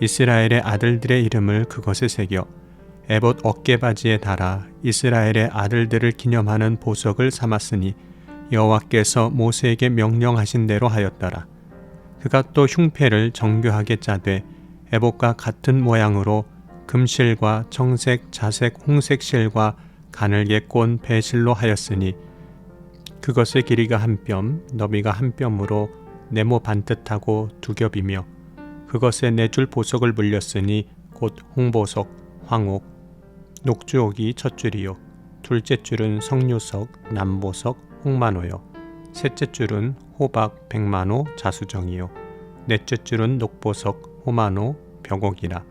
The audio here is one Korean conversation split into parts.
이스라엘의 아들들의 이름을 그것에 새겨 에봇 어깨바지에 달아 이스라엘의 아들들을 기념하는 보석을 삼았으니 여호와께서 모세에게 명령하신 대로 하였더라. 그가 또 흉패를 정교하게 짜되 에봇과 같은 모양으로 금실과 청색, 자색, 홍색 실과 가늘게 꼰 배실로 하였으니 그것의 길이가 한 뼘, 너비가 한 뼘으로 네모 반듯하고 두 겹이며 그것에 네 줄 보석을 물렸으니 곧 홍보석, 황옥, 녹주옥이 첫 줄이요. 둘째 줄은 성류석, 남보석, 홍만호요. 셋째 줄은 호박, 백만호, 자수정이요. 넷째 줄은 녹보석, 호만호, 벽옥이라.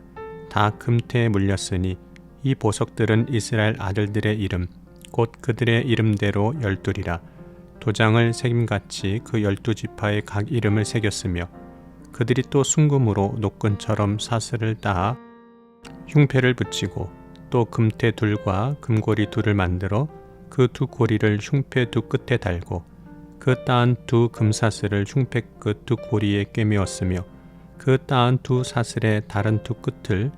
다 금태에 물렸으니 이 보석들은 이스라엘 아들들의 이름, 곧 그들의 이름대로 열둘이라. 도장을 새김같이 그 열두 지파의 각 이름을 새겼으며 그들이 또 순금으로 노끈처럼 사슬을 따 흉패를 붙이고 또 금태 둘과 금고리 둘을 만들어 그 두 고리를 흉패 두 끝에 달고 그 따은 두 금사슬을 흉패 끝 두 고리에 꿰매었으며 그 따은 두 사슬의 다른 두 끝을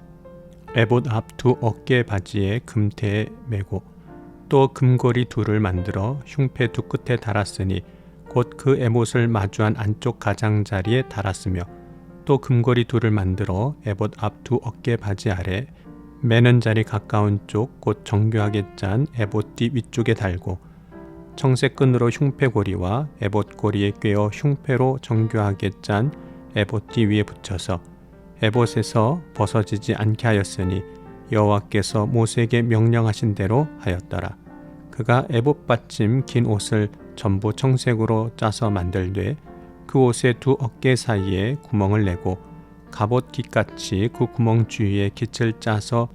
에봇 앞 두 어깨 바지에 금태에 메고 또 금고리 둘을 만들어 흉패 두 끝에 달았으니 곧 그 에봇을 마주한 안쪽 가장자리에 달았으며 또 금고리 둘을 만들어 에봇 앞 두 어깨 바지 아래 매는 자리 가까운 쪽 곧 정교하게 짠 에봇띠 위쪽에 달고 청색 끈으로 흉패고리와 에봇고리에 꿰어 흉패로 정교하게 짠 에봇띠 위에 붙여서 에봇에서 벗어지지 않게 하였으니 여호와께서 모세에게 명령하신 대로 하였더라. 그가 에봇 받침 긴 옷을 전부 청색으로 짜서 만들되 그 옷의 두 어깨 사이에 구멍을 내고 갑옷 깃같이 그 구멍 주위에 깃을 짜서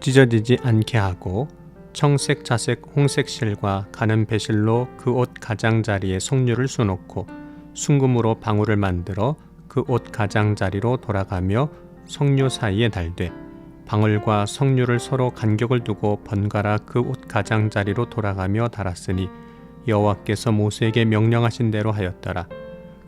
찢어지지 않게 하고 청색, 자색, 홍색 실과 가는 배실로 그 옷 가장자리에 석류를 쏘놓고 순금으로 방울을 만들어 그 옷 가장자리로 돌아가며 석류 사이에 달되 방울과 석류를 서로 간격을 두고 번갈아 그 옷 가장자리로 돌아가며 달았으니 여호와께서 모세에게 명령하신 대로 하였더라.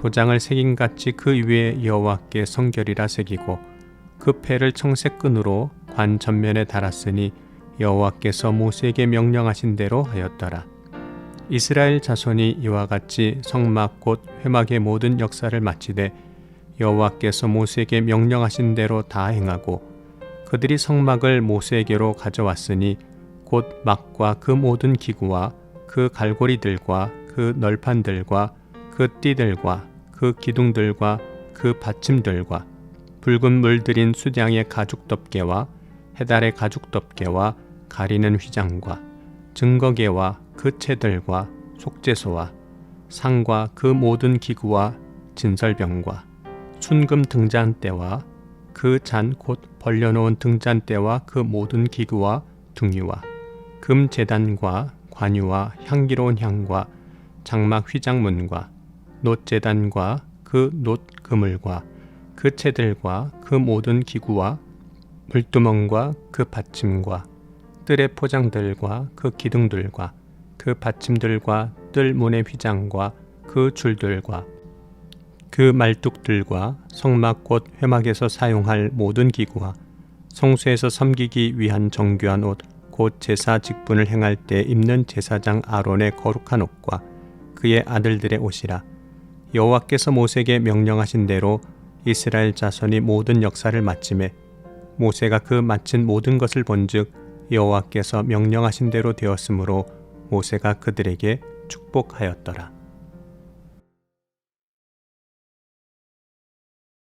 도장을 새김같이 그 위에 여호와께 성결이라 새기고 그 패를 청색 끈으로 관 전면에 달았으니 여호와께서 모세에게 명령하신 대로 하였더라. 이스라엘 자손이 이와 같이 성막 곧 회막의 모든 역사를 마치되 여호와께서 모세에게 명령하신 대로 다 행하고 그들이 성막을 모세에게로 가져왔으니 곧 막과 그 모든 기구와 그 갈고리들과 그 널판들과 그 띠들과 그 기둥들과 그 받침들과 붉은 물들인 수장의 가죽 덮개와 해달의 가죽 덮개와 가리는 휘장과 증거계와 그 채들과 속죄소와 상과 그 모든 기구와 진설병과 순금 등잔대와 그 잔 곧 벌려놓은 등잔대와 그 모든 기구와 등유와 금 재단과 관유와 향기로운 향과 장막 휘장문과 놋 재단과 그 놋 그물과 그 채들과 그 모든 기구와 물두멍과 그 받침과 뜰의 포장들과 그 기둥들과 그 받침들과 뜰 문의 휘장과 그 줄들과 그 말뚝들과 성막 곧 회막에서 사용할 모든 기구와 성소에서 섬기기 위한 정교한 옷, 곧 제사 직분을 행할 때 입는 제사장 아론의 거룩한 옷과 그의 아들들의 옷이라 여호와께서 모세에게 명령하신 대로 이스라엘 자손이 모든 역사를 마침에 모세가 그 마친 모든 것을 본즉 여호와께서 명령하신 대로 되었으므로 모세가 그들에게 축복하였더라.